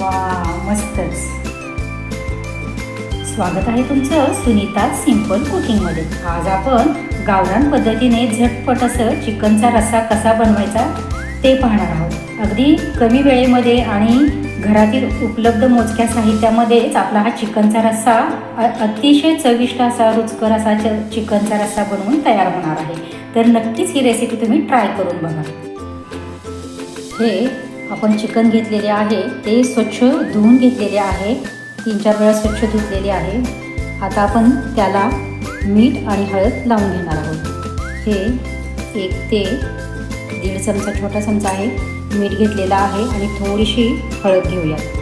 वा मस्तच. स्वागत आहे तुमचं सुनीता सिंपल कुकिंगमध्ये. आज आपण गावरान पद्धतीने झटपट असं चिकनचा रस्सा कसा बनवायचा ते पाहणार आहोत. अगदी कमी वेळेमध्ये आणि घरातील उपलब्ध मोजक्या साहित्यामध्येच आपला हा चिकनचा रस्सा अतिशय चविष्ट असा रुचकर असा च चिकनचा रस्सा बनवून तयार होणार आहे. तर नक्कीच ही रेसिपी तुम्ही ट्राय करून बघा. हे आपण चिकन घेतलेले आहे ते स्वच्छ धुवून घेतलेले आहे तीन चार वेळा स्वच्छ धुतलेले आहे. आता आपण त्याला मीठ आणि हळद लावून घेणार आहोत. हे एक ते दीड चमचा छोटा चमचा आहे मीठ घेतलेला आहे आणि थोडीशी हळद घेऊयात.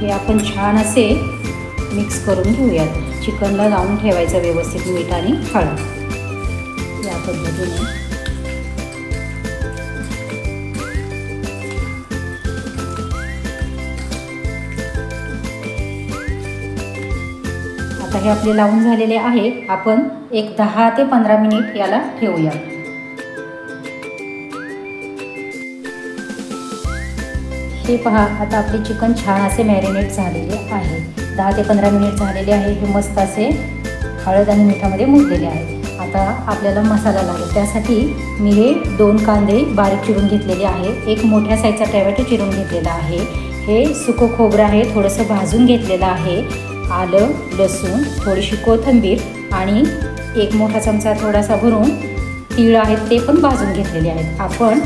हे आपण छान असे मिक्स करून घेऊयात. चिकनला लावून ठेवायचं व्यवस्थित मीठ आणि हळद. या पद्धतीने हे आपले लावून झालेले आहे. आपण एक दहा ते पंधरा मिनिट याला ठेवूया. हे पहा आता आपले चिकन छान असे मॅरिनेट झालेले आहे. दहा ते पंधरा मिनिट झालेले आहे. हे मस्त असे हळद आणि मिठामध्ये मुरलेले आहे. आता आपल्याला मसाला लागेल. त्यासाठी मी हे दोन कांदे बारीक चिरून घेतलेले आहे. एक मोठ्या साईजचा टॅमॅटो चिरून घेतलेला आहे. हे सुकं खोबरं आहे. थोडंसं भाजून घेतलेलं आहे. आलं लसूण थोडीशी कोथिंबीर आणि एक मोठा चमचा थोडासा भरून तीळ आहेत ते पण भाजून घेतलेले आहेत. आपण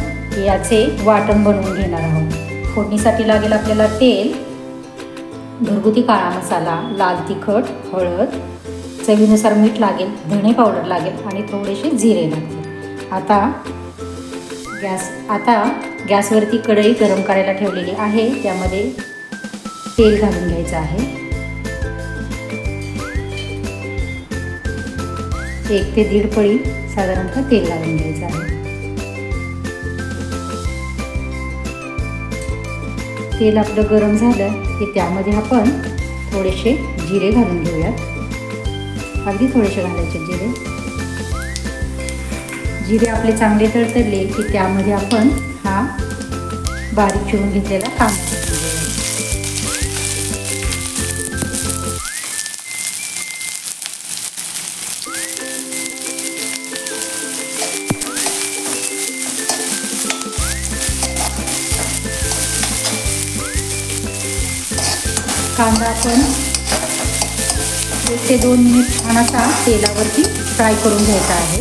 याचे वाटण बनवून घेणार आहोत. फोडणीसाठी लागेल आपल्याला तेल घरगुती काळा मसाला लाल तिखट हळद चवीनुसार मीठ लागेल धणे पावडर लागेल आणि थोडेसे जिरे लागतील. आता गॅस आता गॅसवरती कढई गरम करायला ठेवलेली आहे. त्यामध्ये तेल घालून घ्यायचं आहे. एक ते दीड पळी साधारणतः तेल लावून घ्यायचं आहे. तेल आपलं गरम झालं की त्यामध्ये आपण थोडेसे जिरे घालून घेऊयात. अगदी थोडेसे घालायचे जिरे. जिरे आपले चांगले तळतळले की त्यामध्ये आपण हा बारीक चिरून घेतलेला कांदा कांदा आपण एक ते दोन मिनिट छान असा तेलावरती फ्राय करून घ्यायचा आहे.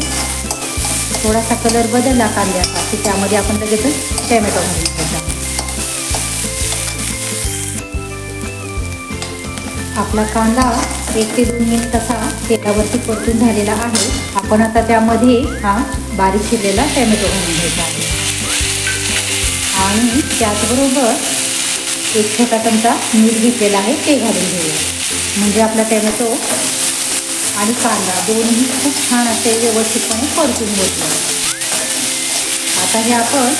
थोडासा कलर बदलला कांद्याचा की त्यामध्ये आपण लगेच टॅमॅटो घालून घ्यायचा. आपला कांदा एक ते दोन मिनिट असा तेलावरती परतून झालेला आहे. आपण आता त्यामध्ये हा बारीक चिरलेला टॅमॅटो घालून घ्यायचा आहे. आणि त्याचबरोबर एक छोटा चमचा मीठ घेतलेला आहे ते घालून घेऊया. म्हणजे आपला टॅमॅटो आणि कांदा दोन्ही खूप छान असे व्यवस्थितपणे परतून घेतले. आता हे आपण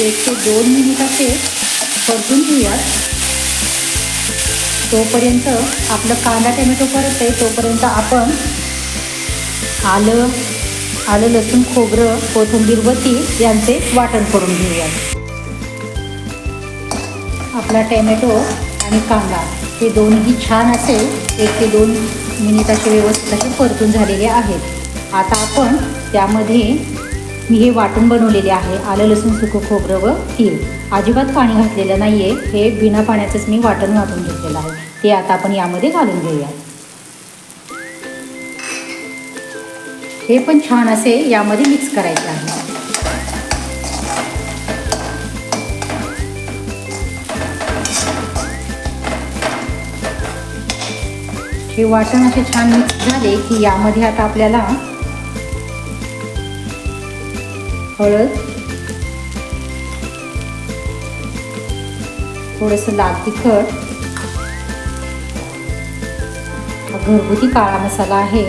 एक ते दोन मिनिट असे परतून घेऊयात तोपर्यंत आपलं कांदा टोमॅटो परत आहे तोपर्यंत आपण आलं आलं लसूण खोबरं कोथिंबीर वती यांचे वाटण करून घेऊयात आपला टॅमॅटो आणि कांदा हे दोन्ही छान असे एक ते दोन मिनिट असे व्यवस्थित असे परतून झालेले आहेत. आता आपण त्यामध्ये मी हे वाटून बनवलेले आहे. आलं लसूण सुकं खोबरं व तीळ. अजिबात पाणी घातलेलं नाही आहे हे बिना पाण्याचंच मी वाटण वाटून घेतलेलं आहे. ते आता आपण यामध्ये घालून घेऊया. हे पण छान असे यामध्ये मिक्स करायचे आहे. हे वाटण असे छान मिक्स झाले की यामध्ये आता आपल्याला हळद थोडंसं लाल तिखट हा घरगुती काळा मसाला आहे.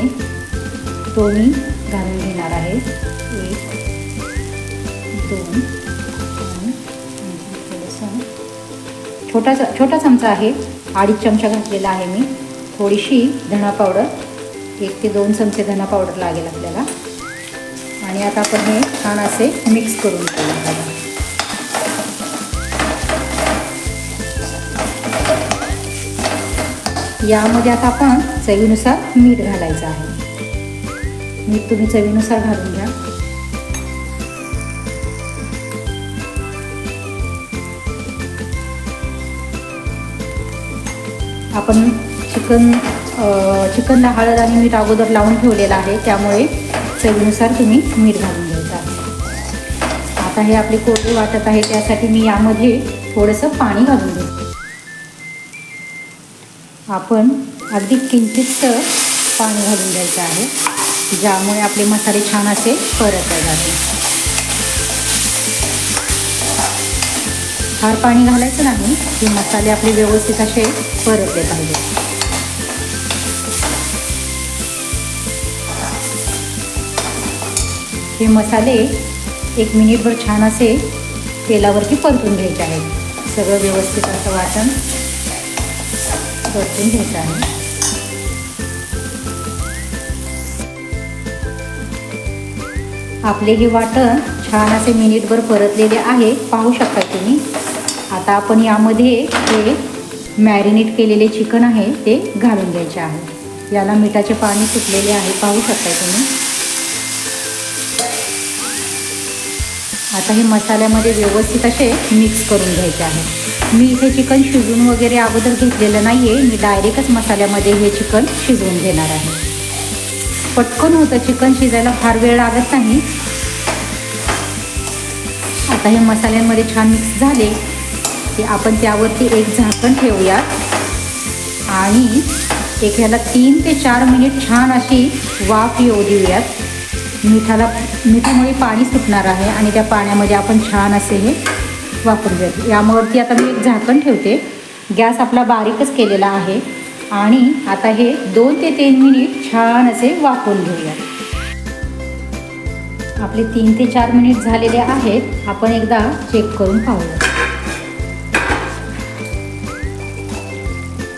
तो मी घालून घेणार आहे. एक दोन आणि म्हणजे छोटा छोटा चमचा आहे. अडीच चमचा घातलेला आहे मी. थोडीशी धणा पावडर एक ते दोन चमचे धणा पावडर लागेल आपल्याला. आणि आता आपण हे छान असे मिक्स करून घेऊ. यामध्ये आता आपण चवीनुसार मीठ घालायचं आहे. मीठ तुम्ही चवीनुसार घालून घ्या. आपण चिकन चिकनला हळद आणि मीठ अगोदर लावून ठेवलेलं आहे. त्यामुळे चवीनुसार तुम्ही मीठ घालून घ्यायचं आहे. आता हे आपले कोरडे वाटत आहे त्यासाठी मी यामध्ये थोडंसं पाणी घालून देते. आपण अगदी किंचितचं पाणी घालून द्यायचं आहे ज्यामुळे आपले मसाले छान असे परतले जाते फार पाणी घालायचं नाही की मसाले आपले व्यवस्थित असे परतले पाहिजे हे मसाले एक मिनिटभर छान असे तेलावरती परतून घ्यायचे आहेत. सगळं व्यवस्थित असं वाटण परतून घ्यायचं आहे. आपले हे वाटण छान असे मिनिटभर परतलेले आहे. पाहू शकता तुम्ही. आता आपण यामध्ये हे मॅरिनेट केलेले चिकन आहे ते घालून घ्यायचे आहे. याला मिठाचे पाणी सुटलेले आहे. पाहू शकता तुम्ही. आता हे मसाल्यामध्ये व्यवस्थित असे मिक्स करून घ्यायचे आहे. मी इथे चिकन शिजून वगैरे अगोदर घेतलेलं नाही आहे मी डायरेक्टच मसाल्यामध्ये हे चिकन शिजवून घेणार आहे. पटकन होतं चिकन शिजायला फार वेळ लागत नाही. आता हे मसाल्यांमध्ये छान मिक्स झाले. की आपण त्यावरती एक झाकण ठेवूया आणि एक ह्याला तीन ते चार मिनिट छान अशी वाफ येऊ देऊयात. मिठाला मिठामुळे पाणी सुटणार आहे आणि त्या पाण्यामध्ये आपण छान असे हे वापरून घेऊयात यावरती आता मी एक झाकण ठेवते. गॅस आपला बारीकच केलेला आहे. आणि आता हे दोन ते तीन मिनिट छान असे वाफवून घेऊया. आपले तीन ते चार मिनिट झालेले आहेत. आपण एकदा चेक करून पाहूया.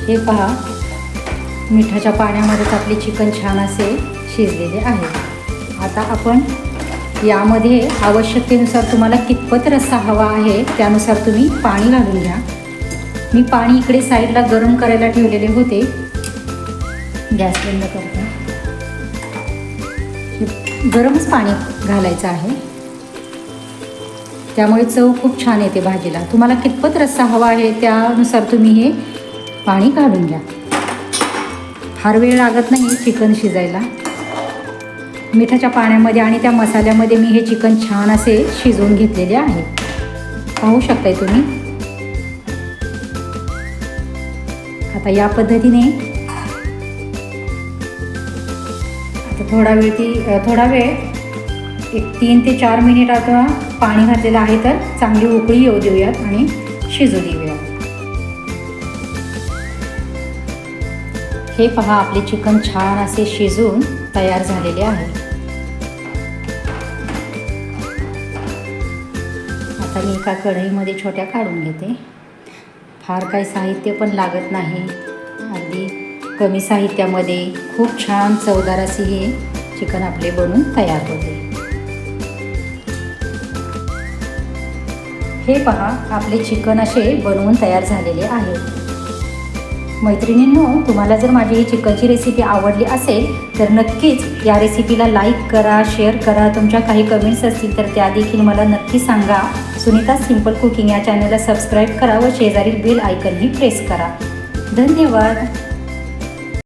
हे पहा. मिठाच्या पाण्यामध्येच आपले चिकन छान असे शिजलेले आहे. आता आपण यामध्ये आवश्यकतेनुसार तुम्हाला कितपत रस्सा हवा आहे त्यानुसार तुम्ही पाणी घालून घ्या. मी पाणी इकडे साईडला गरम करायला ठेवलेले होते. गॅस बंद करतो. गरमच पाणी घालायचं आहे. त्यामुळे चव खूप छान येते भाजीला. तुम्हाला कितपत रस्सा हवा आहे त्यानुसार तुम्ही हे पाणी घालून घ्या. फार वेळ लागत नाही चिकन शिजायला. मिठाच्या पाण्यामध्ये आणि त्या मसाल्यामध्ये मी हे चिकन छान असे शिजवून घेतलेले आहे. पाहू शकताय तुम्ही? आता या पद्धतीने आता थोडा वेळ ती थोडा वेळ एक तीन ते चार मिनिट आता पाणी घातलेलं आहे तर चांगली उकळी येऊ देऊयात आणि शिजू देऊयात. हे पहा आपले चिकन छान असे शिजून तयार झालेले आहे. आता मी एका कढईमध्ये छोट्या काढून घेते. फार काही साहित्य पण लागत नाही. अगदी कमी साहित्यामध्ये खूप छान चवदार असे हे चिकन आपले बनून तयार होते. हे पहा आपले चिकन असे बनवून तयार झालेले आहे. मैत्रिणींनो तुम्हाला जर माझी ही चिकनची रेसिपी आवडली असेल तर नक्कीच या रेसिपीला लाईक करा शेअर करा. तुमच्या काही कमेंट्स असतील तर त्या देखील मला नक्की सांगा. सुनीता सिंपल कुकिंग या चॅनलला सबस्क्राईब करा व शेजारील बेल आयकनही प्रेस करा. धन्यवाद.